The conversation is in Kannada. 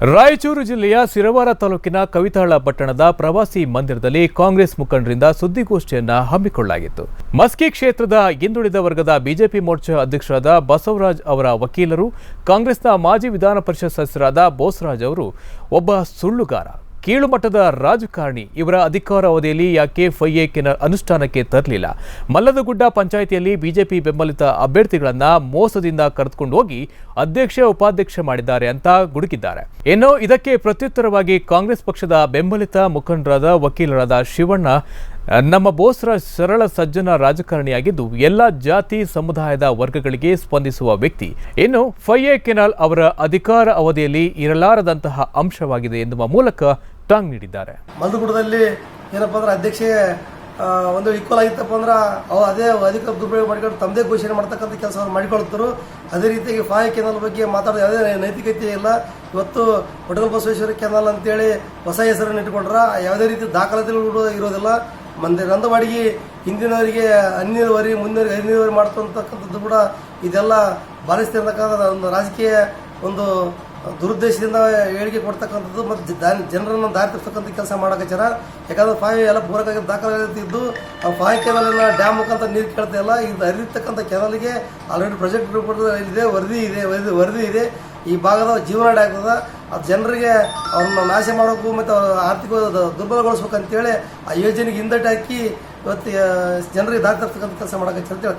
ರಾಯಚೂರು ಜಿಲ್ಲೆಯ ಸಿರವಾರ ತಾಲೂಕಿನ ಕವಿತಾಳ ಪಟ್ಟಣದ ಪ್ರವಾಸಿ ಮಂದಿರದಲ್ಲಿ ಕಾಂಗ್ರೆಸ್ ಮುಖಂಡರಿಂದ ಸುದ್ದಿಗೋಷ್ಠಿಯನ್ನು ಹಮ್ಮಿಕೊಳ್ಳಲಾಗಿತ್ತು. ಮಸ್ಕಿ ಕ್ಷೇತ್ರದ ಹಿಂದುಳಿದ ವರ್ಗದ ಬಿಜೆಪಿ ಮೋರ್ಚಾ ಅಧ್ಯಕ್ಷರಾದ ಬಸವರಾಜ್ ಅವರ ವಕೀಲರು, ಕಾಂಗ್ರೆಸ್ನ ಮಾಜಿ ವಿಧಾನ ಪರಿಷತ್ ಸದಸ್ಯರಾದ ಬೋಸರಾಜ್ ಅವರು ಒಬ್ಬ ಸುಳ್ಳುಗಾರ. ಕೀಳು ಮಟ್ಟದ ರಾಜಕಾರಣಿ. ಇವರ ಅಧಿಕಾರಾವಧಿಯಲ್ಲಿ ಯಾಕೆ ಫೈಎಕೆನ ಅನುಷ್ಠಾನಕ್ಕೆ ತರಲಿಲ್ಲ? ಮಲ್ಲದಗುಡ್ಡ ಪಂಚಾಯಿತಿಯಲ್ಲಿ ಬಿಜೆಪಿ ಬೆಂಬಲಿತ ಅಭ್ಯರ್ಥಿಗಳನ್ನ ಮೋಸದಿಂದ ಕರೆದುಕೊಂಡು ಹೋಗಿ ಅಧ್ಯಕ್ಷ, ಉಪಾಧ್ಯಕ್ಷ ಮಾಡಿದ್ದಾರೆ ಅಂತ ಗುಡುಕಿದ್ದಾರೆ. ಇನ್ನು ಇದಕ್ಕೆ ಪ್ರತ್ಯುತ್ತರವಾಗಿ ಕಾಂಗ್ರೆಸ್ ಪಕ್ಷದ ಬೆಂಬಲಿತ ಮುಖಂಡರಾದ ವಕೀಲರಾದ ಶಿವಣ್ಣ ನಮ್ಮ ಬೋಸ್ರ ಸರಳ ಸಜ್ಜನ ರಾಜಕಾರಣಿಯಾಗಿದ್ದು ಎಲ್ಲ ಜಾತಿ ಸಮುದಾಯದ ವರ್ಗಗಳಿಗೆ ಸ್ಪಂದಿಸುವ ವ್ಯಕ್ತಿ. ಇನ್ನು ಫೈಎ ಕೆನಾಲ್ ಅವರ ಅಧಿಕಾರ ಅವಧಿಯಲ್ಲಿ ಇರಲಾರದಂತಹ ಅಂಶವಾಗಿದೆ ಎನ್ನುವ ಮೂಲಕ ಟಾಂಗ್ ನೀಡಿದ್ದಾರೆ. ಮಲ್ದುಗುಡದಲ್ಲಿ ಏನಪ್ಪ ಅಂದ್ರೆ ಅಧ್ಯಕ್ಷೆ ಒಂದು ಈಕ್ವಲ್ ಆಗಿತ್ತಪ್ಪ ಅಂದ್ರೆ ಅದೇ ಅಧಿಕಾರ ದುರುಪಯೋಗ ಮಾಡ್ಕೊಂಡು ತಮ್ಮದೇ ಘೋಷಣೆ ಮಾಡ್ತಕ್ಕಂಥ ಕೆಲಸ ಮಾಡಿಕೊಳ್ತಾರೆ ಅದೇ ರೀತಿಯಾಗಿ ಫಾಯ್ ಕೆನಲ್ ಬಗ್ಗೆ ಮಾತಾಡೋದು ಯಾವುದೇ ನೈತಿಕತೆ ಇಲ್ಲ. ಇವತ್ತು ಒಡಗಲ್ ಬಸವೇಶ್ವರ ಕೆನಾಲ್ ಅಂತೇಳಿ ಹೊಸ ಹೆಸರನ್ನು ಇಟ್ಕೊಂಡ್ರ, ಯಾವುದೇ ರೀತಿ ದಾಖಲಾತಿಗಳು ಇರೋದಿಲ್ಲ. ಮಂದಿ ನಂದವಾಡಿಗೆ ಹಿಂದಿನವರಿಗೆ ಅನ್ಯವರಿ ಮುಂದಿನವರಿಗೆ ಐದನೇವರಿ ಮಾಡ್ತಕ್ಕಂಥದ್ದು ಕೂಡ ಇದೆಲ್ಲ ಬಾಲಿಸ್ತಿರ್ತಕ್ಕಂಥ ಒಂದು ರಾಜಕೀಯ ಒಂದು ದುರುದ್ದೇಶದಿಂದ ಹೇಳಿಕೆ ಕೊಡ್ತಕ್ಕಂಥದ್ದು ಮತ್ತು ಜನರನ್ನು ದಾರಿ ತಪ್ಪಿಸ್ತಕ್ಕಂಥ ಕೆಲಸ ಮಾಡಕಚ್ಚಾರ ಯಾಕಂದ್ರೆ ಫಾಯಿ ಎಲ್ಲ ಪೂರಕ ದಾಖಲಾಗಿದ್ದು ಆ ಫಾಯಿ ಕೆನಲಿನ ಡ್ಯಾಮ್ ಮುಖಾಂತರ ನೀರು ಕೇಳ್ತಾ ಇಲ್ಲ. ಇದು ಹರಿತಕ್ಕಂಥ ಕೆನಲ್ಗೆ ಆಲ್ರೆಡಿ ಪ್ರಾಜೆಕ್ಟ್ ರಿಪೋರ್ಟ್ ಇದೆ, ವರದಿ ಇದೆ ವರದಿ ಇದೆ. ಈ ಭಾಗದ ಜೀವನಾಡಿ ಆಗ್ತದೆ ಅದು ಜನರಿಗೆ ಅವ್ರನ್ನ ನಾಶ ಮಾಡೋಕ್ಕೂ ಮತ್ತು ಆರ್ಥಿಕ ದುರ್ಬಲಗೊಳಿಸ್ಬೇಕಂತೇಳಿ ಆ ಯೋಜನೆಗೆ ಹಿಂದಟ್ಟು ಹಾಕಿ ಇವತ್ತು ಜನರಿಗೆ ದಾರಿ ತಪ್ಪಿಸ್ತಕ್ಕಂಥ ಕೆಲಸ ಮಾಡೋಕ್ಕೆ ಅಂತ ಹೇಳಿ